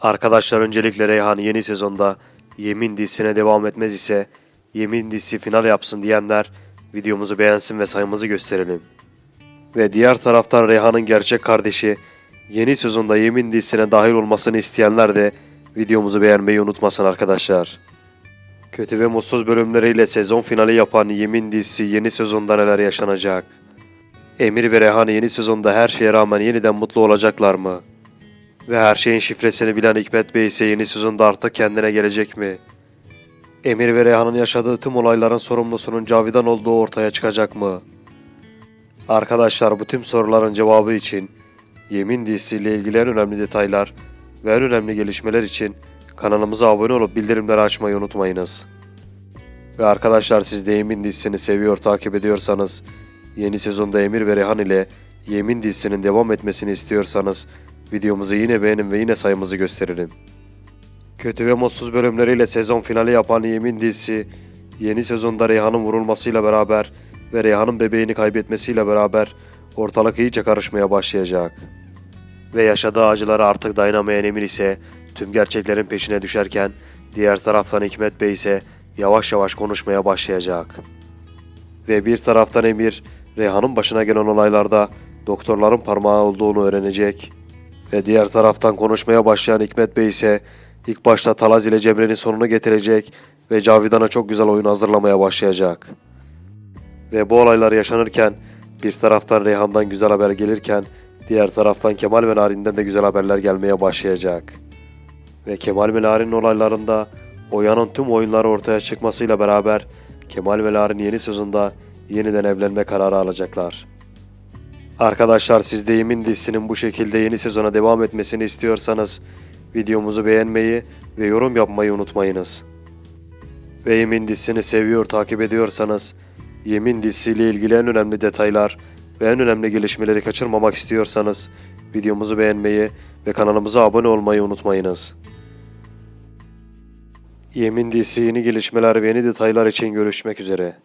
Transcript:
Arkadaşlar öncelikle Reyhan yeni sezonda Yemin dizisine devam etmez ise Yemin dizisi final yapsın diyenler videomuzu beğensin ve sayımızı gösterelim. Ve diğer taraftan Reyhan'ın gerçek kardeşi yeni sezonda Yemin dizisine dahil olmasını isteyenler de videomuzu beğenmeyi unutmasın arkadaşlar. Kötü ve mutsuz bölümleriyle sezon finali yapan Yemin dizisi yeni sezonda neler yaşanacak? Emir ve Reyhan yeni sezonda her şeye rağmen yeniden mutlu olacaklar mı? Ve her şeyin şifresini bilen Hikmet Bey ise yeni sezonda artık kendine gelecek mi? Emir ve Reyhan'ın yaşadığı tüm olayların sorumlusunun Cavidan olduğu ortaya çıkacak mı? Arkadaşlar bu tüm soruların cevabı için Yemin dizisiyle ilgili en önemli detaylar ve en önemli gelişmeler için kanalımıza abone olup bildirimleri açmayı unutmayınız. Ve arkadaşlar siz de Yemin dizisini seviyor takip ediyorsanız yeni sezonda Emir ve Reyhan ile Yemin dizisinin devam etmesini istiyorsanız videomuzu yine beğenin ve yine sayımızı gösterelim. Kötü ve mutsuz bölümleriyle sezon finali yapan Yemin dizisi yeni sezonda Reyhan'ın vurulmasıyla beraber ve Reyhan'ın bebeğini kaybetmesiyle beraber ortalık iyice karışmaya başlayacak. Ve yaşadığı acıları artık dayanamayan Emir ise tüm gerçeklerin peşine düşerken diğer taraftan Hikmet Bey ise yavaş yavaş konuşmaya başlayacak. Ve bir taraftan Emir, Reyhan'ın başına gelen olaylarda doktorların parmağı olduğunu öğrenecek. Ve diğer taraftan konuşmaya başlayan Hikmet Bey ise ilk başta Talaz ile Cemre'nin sonunu getirecek ve Cavidan'a çok güzel oyun hazırlamaya başlayacak. Ve bu olaylar yaşanırken bir taraftan Reyhan'dan güzel haber gelirken diğer taraftan Kemal ve Narin'den de güzel haberler gelmeye başlayacak. Ve Kemal ve Narin'in olaylarında Oya'nın tüm oyunları ortaya çıkmasıyla beraber Kemal ve Narin yeni sezonda yeniden evlenme kararı alacaklar. Arkadaşlar siz de Yemin dizisinin bu şekilde yeni sezona devam etmesini istiyorsanız videomuzu beğenmeyi ve yorum yapmayı unutmayınız. Ve Yemin dizisini seviyor takip ediyorsanız Yemin dizisiyle ilgili en önemli detaylar ve en önemli gelişmeleri kaçırmamak istiyorsanız videomuzu beğenmeyi ve kanalımıza abone olmayı unutmayınız. Yemin dizisi yeni gelişmeler ve yeni detaylar için görüşmek üzere.